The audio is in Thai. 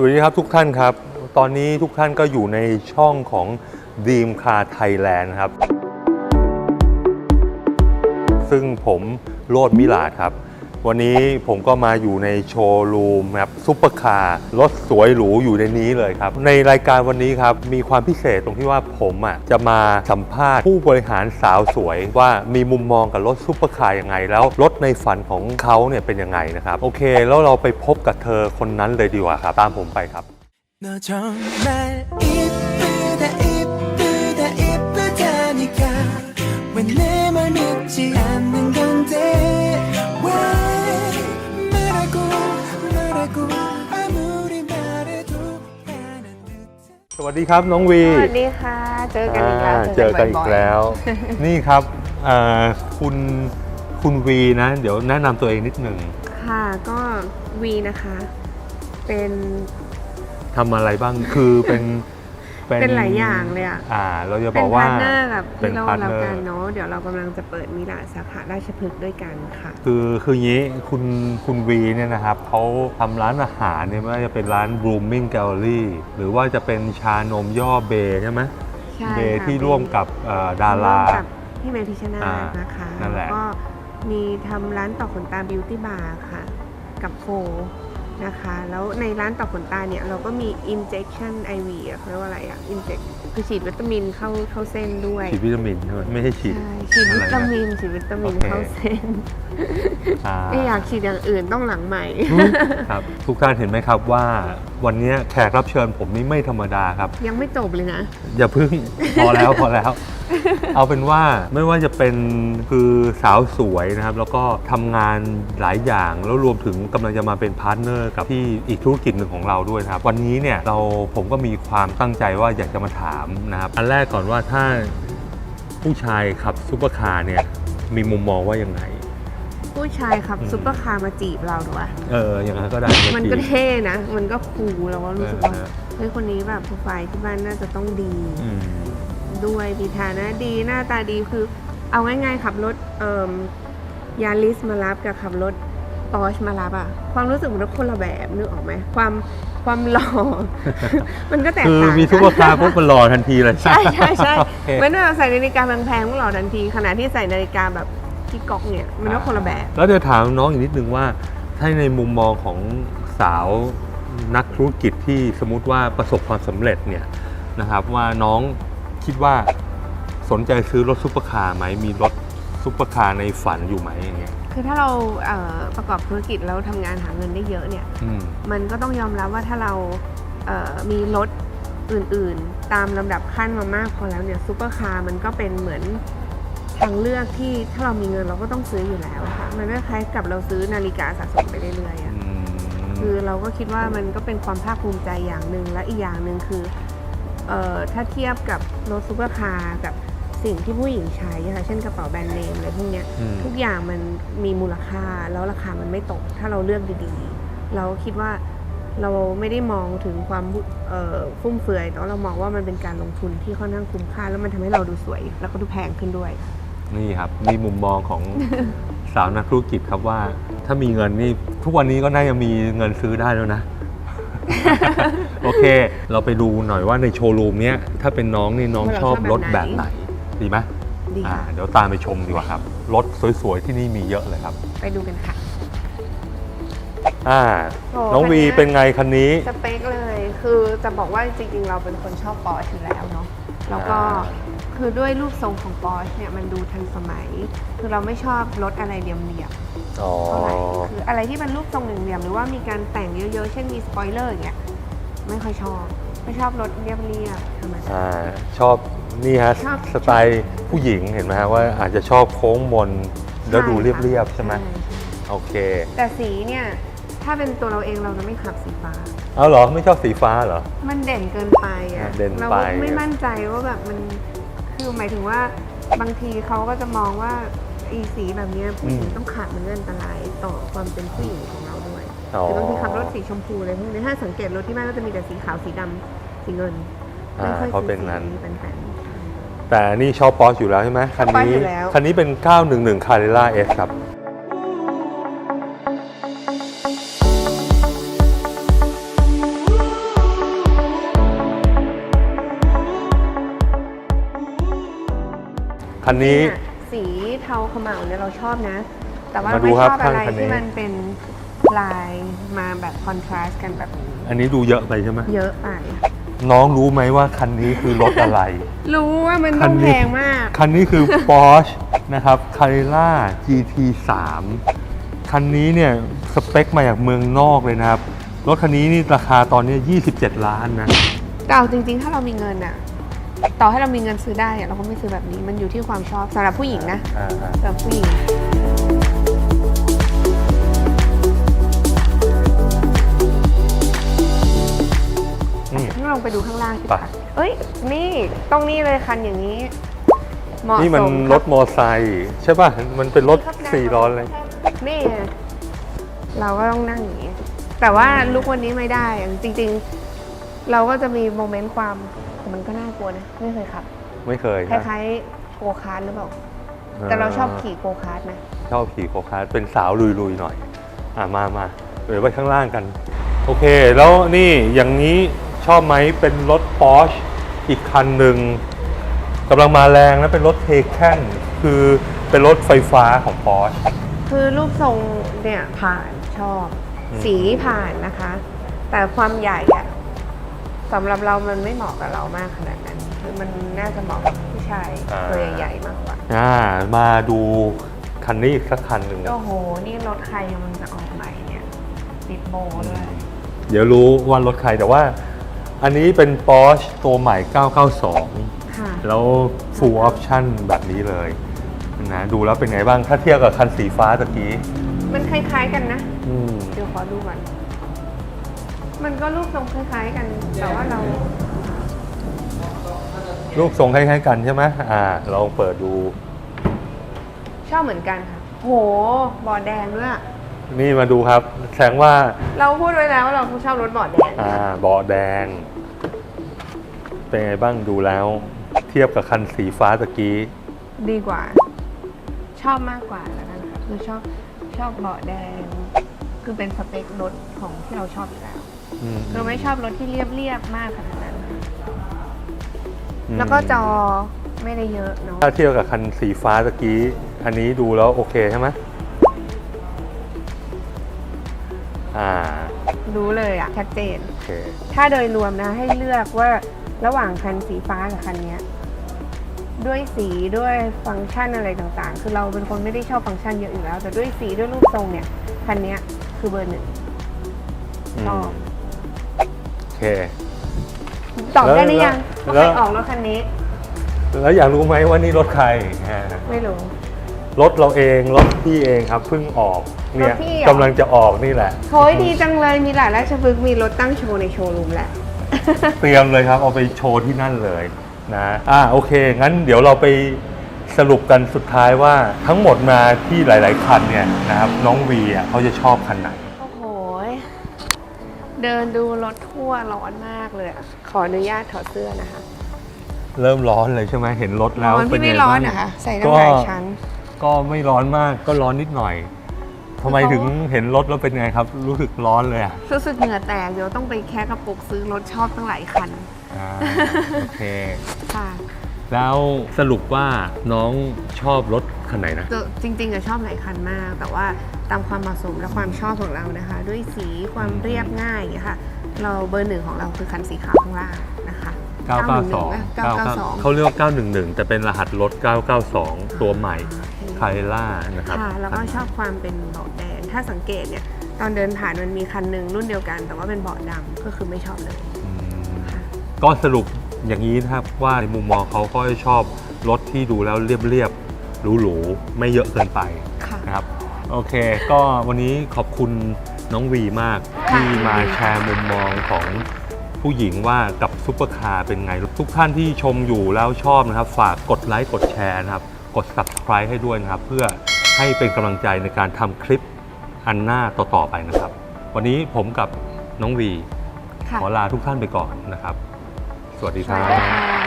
สวัสดีครับทุกท่านครับ ตอนนี้ทุกท่านก็อยู่ในช่องของ Dream Car Thailand ครับ ซึ่งผมโรดมิลาดครับ วันนี้ผมก็มาอยู่ในโชว์รูมครับซุปเปอร์คาร์รถสวยหรูอยู่ในนี้เลยครับ ในรายการวันนี้ครับ มีความพิเศษตรงที่ว่าผมอะจะมาสัมภาษณ์ผู้บริหารสาวสวย ว่ามีมุมมองกับรถซุปเปอร์คาร์ยังไง แล้วรถในฝันของเขาเนี่ยเป็นยังไงนะครับ โอเค แล้วเราไปพบกับเธอคนนั้นเลยดีกว่าครับ ตามผมไปครับ วัสดีครับน้องวีสวัสดีค่ะ เจอกันอีกแล้วอ่าเจอกันอีบ่กยๆแล้ว นี่ครับเอ่อคุณคุณวีนะ เดี๋ยวแนะนำตัวเองนิดหนึ่งค่ะก็วีนะคะ เป็นทำอะไรบ้างคือเป็น เป็นหลายอย่างเลยอะ อ่า เราจะบเป็อนกพาว่าร์ทเนอร์กับเป็นพี่โรพาจร์ทน์เนแล้วอกันร์เนาะเดี๋ยวเรากำลังจะเปิดมิลานสาขาราชพฤกษ์ด้วยกันค่ะ คือคืออย่างนี้คุณคุณวีเนี่ยนะครับเขาทำร้านอาหารเนี่ยไม่ว่าจะเป็นร้าน Blooming Gallery หรือว่าจะเป็นชานมย่อเบย์ใช่ไหมใช่เบย์ค่ะที่ร่วมกับเอ่อดารา ร่วมกับพี่เมย์พิชนาอ่าธนะคะนั่นแหละ วก็มีทำร้านต่อขนตาบิวตี้บาร์ค่ะ กับโฟ นะคะ แล้วในร้านต่อขนตาเนี่ย เราก็มี injection IV อะเขาเรียกว่าอะไรอะ inject คือฉีดวิตามินเข้าเข้าเส้นด้วย ฉีดวิตามินใช่ไหมไม่ใช่ฉีดใช่ฉีดวิตามิอะไรนฉีดวิตามินโอเคเข้าเส้นนะอ่าไม่อยากฉีดอย่างอื่นต้องหลังใหม่ครับทุกท่านเห็นไหมครับว่าวันนี้แขกรับเชิญผมนี่ไม่ธรรมดาครับ ยังไม่จบเลยนะ อย่าพึ่งพอแล้วพอแล้ว เอาเป็นว่าไม่ว่าจะเป็นคือสาวสวยนะครับ แล้วก็ทำงานหลายอย่างแล้วรวมถึงกำลังจะมาเป็นพาร์ทเนอร์กับที่อีกธุรกิจหนึ่งของเราด้วยนะครับ วันนี้เนี่ยเราผมก็มีความตั้งใจว่าอยากจะมาถามนะครับ อันแรกก่อนว่าถ้าผู้ชายขับซุปเปอร์คาร์เนี่ยมีมุมมองว่ายังไง ผู้ชายขับอืมซุปเปอร์คาร์มาจีบเราถูกปะเอออย่างนั้นก็ได้มันก็จีบเท่นะ มันก็คูลเราก็รู้สึกว่าเออเฮ้ยคนนี้แบบโปรไฟล์ที่บ้านน่าจะต้องดี อืม ด้วยมีฐานะดีหน้าตาดีคือเอาง่ายๆขับรถเอ่ยาริสมารับกับขับรถปอชมารับอะความรู้สึกมันก็คนละแบบนึกออกไหมความความหล่อ มันก็แตกคือต่างมีซุปเปอร์คาร์ปุ๊บมันหล่อทันทีเลย ใช่ใช่ใช่โอเคเหมื่อนเราใส่นาฬิกาแพงๆพวกเราทันทีขณะที่ใส่นาฬิกาแบบที่ก๊อกเนี่ยมันก็คนละแบบ แล้วเดี๋ยวถามน้องอีกนิดนึงว่า ถ้าในมุมมองของสาวนักธุรกิจที่สมมติว่าประสบความสำเร็จเนี่ยนะครับว่าน้อง คิดว่าสนใจซื้อรถซุปเปอร์คาร์ไหมมีรถซุปเปอร์คาร์ในฝันอยู่ไหมอย่างเงี้ยคือถ้าเราเอ่อประกอบธุรกิจแล้วทำงานหาเงินได้เยอะเนี่ย อืม มันก็ต้องยอมรับว่าถ้าเราเอ่อมีรถอื่นๆ ตามลำดับขั้นมามากพอแล้วเนี่ยซูเปอร์คาร์มันก็เป็นเหมือนทางเลือกที่ถ้าเรามีเงินเราก็ต้องซื้ออยู่แล้วอะค่ะมันก็คล้ายกับเราซื้อนาฬิกาสะสมไปเรื่อยๆอะอืมคือเราก็คิดว่ามันก็เป็นความภาคภูมิใจอย่างหนึ่งและอีกอย่างหนึ่งคือ เอ่อถ้าเทียบกับรถซูเปอร์คาร์กับสิ่งที่ผู้หญิงใช้อะค่ะเช่นกระเป๋าแบรนด์เนมอะไรพวกเนี้ยอืม ทุกอย่างมันมีมูลค่าแล้วราคามันไม่ตก ถ้าเราเลือกดีๆ เราคิดว่าเราไม่ได้มองถึงความเอ่อฟุ่มเฟือยแต่ว่าเรามองว่ามันเป็นการลงทุนที่ค่อนข้างคุ้มค่า แล้วมันทำให้เราดูสวย แล้วก็ดูแพงขึ้นด้วย นี่ครับนี่มุมมองของ สาวนักธุรกิจครับว่า ถ้ามีเงินนี่ทุกวันนี้ก็น่าจะมีเงินซื้อได้แล้วนะ โอเค เราไปดูหน่อยว่าในโชว์รูมเนี้ยถ้าเป็นน้องนี่น้องว่าเราชอบชอบรถแบแบบบไหไหนนดีไหมดีอ่าค่ะเดี๋ยวตามไปชมดีกว่าครับ รถสวยๆที่นี่มีเยอะเลยครับ ไปดูกันค่ะ อ่า โอ้น้องวีคันเนี้ย เป็นไงคันนี้ สเปคเลยคือจะบอกว่าจริงๆ เราเป็นคนชอบปอร์ชอยู่แล้วเนาะแล้วก็อ่า คือด้วยรูปทรงของปอร์ชเนี่ยมันดูทันสมัย คือเราไม่ชอบรถอะไรเหลี่ยมๆอ๋อเท่าไหร่คืออะไรที่เป็นรูปทรงเหลี่ยมๆหรือว่ามีการแต่งเยอะๆ เช่นมีสปอยเลอร์อย่างเงี้ย ไม่ค่อยชอบ ไม่ชอบรถเรียบๆธรรมดาอ่าชอบนี่ฮะชอบ สไตล์ผู้หญิงเห็นไหมฮะว่าอาจจะชอบโค้งมนแล้วดูเรียบๆใช่ไหมโอเค แต่สีเนี่ย ถ้าเป็นตัวเราเองเราจะไม่ขับสีฟ้า เอาเหรอไม่ชอบสีฟ้าเหรอ มันเด่นเกินไปอะเด่นเราไปไม่มั่นใจว่าแบบมันคือหมายถึงว่าบางทีเขาก็จะมองว่าอีสีแบบเนี้ยผู้หญิงต้องขับมันก็อันตรายต่อความเป็นผู้หญิงของเราด้วย อ๋อ หรือบางทีขับรถสีชมพูเลยพวกนี้ถ้าสังเกตรถที่บ้านก็จะมีแต่สีขาวสีดำสีเงินไม่ค่อยเขาเป็นงั้น สีปัญแต่นี่ชอบปอสอยู่แล้วใช่ไหมคันนี้คันนี้เป็น 911 c a r r e r a S ครับ คันนี้สีเทาขมเหลาเนี่ยเราชอบนะ แต่ว่าาไม่ชอบอะไรที่มันเป็น ลายมาแบบคอนทราสต์กันแบบนี้อันนี้ดูเยอะไปใช่ไหมเยอะไปน้องรู้ไหมว่าคันนี้คือรถอะไร รู้ว่ามันคัต้อนงนี้แพงมาก คันนี้คือ Porsche นะครับ Carrera GT3 คันนี้เนี่ยสเปคมาจากเมืองนอกเลยนะครับ รถคันนี้นี่ราคาตอนนี้ 27 ล้านนะแต่เอาจริงๆ ถ้าเรามีเงินอะต่อให้เรามีเงินซื้อได้อะเราก็ไม่ซื้อแบบนี้มันอยู่ที่ความชอบสำหรับผู้หญิงนะอ่าสำหรับผู้หญิง ลองไปดูข้างล่างสิไป คะเอ้ย นี่ตรงนี้เลยคันอย่างนี้เหมาะนี่มันสมรคบถมอไซค์ใช่ป่ะ มันเป็นรถครับสี่ล้อเลยนี่ไงเราก็ต้องนั่งอย่างนี้ แต่ว่าลุกวันนี้ไม่ได้อะจริง ๆ เราก็จะมีโมเมนต์ความมันก็น่ากลัวนะไม่เคยขับไม่เคยคนะล้ายๆโกคาร์ทหรือเปล่า แต่เราชอบขี่โกคาร์ทนะ ชอบขี่โคคาร์ทเป็นสาวลุยๆหน่อย อะมามาเดี๋ยวไปข้างล่างกัน โอเค แล้วนี่อย่างนี้ ชอบไหมเป็นรถ Porsche อีกคันหนึ่งกำลังมาแรงนะเป็นรถเทแคนคือเป็นรถไฟฟ้าของ Porsche คือรูปทรงเนี่ยผ่านชอบ อืม สีผ่านนะคะ แต่ความใหญ่อะสำหรับเรามันไม่เหมาะกับเรามากขนาดนั้น คือมันน่าจะเหมาะกับผู้ชายตัวใหญ่ๆมากกว่า อ่ามาดูคันนี้อีกสักคันหนึ่งนะ โอ้โห นี่รถใครมันจะออกใหม่เนี่ยติดโบด้วย เดี๋ยวรู้ว่ารถใครแต่ว่า อันนี้เป็น Porsche ตัวใหม่ 992 ค่ะแล้ว full option แบบนี้เลยนะดูแล้วเป็นไงบ้างถ้าเทียบกับคันสีฟ้าตะกี้มันคล้ายๆกันนะ อืมเดี๋ยวขอดูก่อน มันก็รูปทรงคล้ายๆกัน แต่ว่าเรารูปทรงคล้ายๆกันใช่ไหมอ่าลองเปิดดู ชอบเหมือนกันค่ะ โห บอร์ดแดงด้วยอะ นี่มาดูครับ แสดงว่าเราพูดไว้แล้วว่าเราชอบรถบอร์ดแดงอ่าเบาะแดง เป็นไงบ้างดูแล้ว เทียบกับคันสีฟ้าตะกี้ ดีกว่า ชอบมากกว่าแล้วกันค่ะคือชอบชอบเบาะแดง คือเป็นสเปครถของที่เราชอบอยู่แล้วอืมคือไม่ชอบรถที่เรียบเรียบๆมากขนาดนั้นอืมแล้วก็จอไม่ได้เยอะเนาะถ้าเทียบกับคันสีฟ้าตะกี้ อันนี้ดูแล้วโอเคใช่ไหม รู้เลยอะชัดเจน โอเค ถ้าโดยรวมนะให้เลือกว่าระหว่างคันสีฟ้ากับคันเนี้ย ด้วยสีด้วยฟังก์ชันอะไรต่างๆ คือเราเป็นคนไม่ได้ชอบฟังก์ชันเยอะอยู่แล้ว แต่ด้วยสีด้วยรูปทรงเนี่ย คันเนี้ยคือเบอร์หนึ่งอืม ชอบโอเค ตอบได้หรือยังแล้ว ว่าใครออกรถคันนี้ แล้วอยากรู้ไหมว่านี่รถใครอ่าไม่รู้ รถเราเองรถพี่เองครับเพิ่งออกเนี่ยรถพี่เหรอ กำลังจะออกนี่แหละโหยดีจังเลยมีหลายราชพฤกษ์มีรถตั้งโชว์ในโชว์รูมแหละ เตรียมเลยครับ เอาไปโชว์ที่นั่นเลยนะอ่าโอเค งั้นเดี๋ยวเราไปสรุปกันสุดท้ายว่าทั้งหมดมาที่หลาย ๆ คันเนี่ยนะครับน้องวีอะเขาจะชอบคันไหน โอ้โหยเดินดูรถทั่วร้อนมากเลยอะขออนุญาตถอดเสื้อนะคะ เริ่มร้อนเลยใช่ไหมเห็นรถแล้วร้อนเป็นพี่ไงไม่ร้อนบ้างเหรอคะใส่ตั้งหลายชั้น ก็ไม่ร้อนมากก็ร้อนนิดหน่อยทำไมถึงเห็นรถแล้วเป็นไงครับ รู้สึกร้อนเลยอะรู้สึกเหงื่อแตกเดี๋ยวต้องไปแค่กระปุกซื้อรถชอบตั้งหลายคันอ่าโอเค ค่ะ แล้วสรุปว่าน้องชอบรถคันไหนนะ จริงๆอะชอบหลายคันมาก แต่ว่าตามความเหมาะสมและความชอบของเรานะคะ ด้วยสีความเรียบง่ายอย่างเงี้ยค่ะ เราเบอร์หนึ่งของเราคือคันสีขาวข้างล่างนะคะ992 992 เขาเรียกว่า 911 แต่เป็นรหัสรถ 992 ตัวใหม่ คาเรล่านะครับค่ะแล้วก็ชอบความเป็นเบาะแดงถ้าสังเกตเนี่ยตอนเดินผ่านมันมีคันหนึ่งรุ่นเดียวกัน แต่ว่าเป็นเบาะดำก็คือไม่ชอบเลยอืมค่ะก็สรุปอย่างนี้นะครับว่าในมุมมองเขาก็ชอบรถที่ดูแล้วเรียบๆหรูๆไม่เยอะเกินไปค่ะนะครับโอเค ก็วันนี้ขอบคุณน้องวีมากค่ะที่มาแชร์มุมมองของผู้หญิงว่ากับซุปเปอร์คาร์เป็นไง ทุกท่านที่ชมอยู่แล้วชอบนะครับ ฝากกดไลค์กดแชร์นะครับกด subscribe ให้ด้วยนะครับ เพื่อให้เป็นกำลังใจในการทำคลิปอันหน้าต่อๆไปนะครับ วันนี้ผมกับน้องวี ค่ะ ขอลาทุกท่านไปก่อนนะครับ สวัสดีสครัวัสดีบค่ะ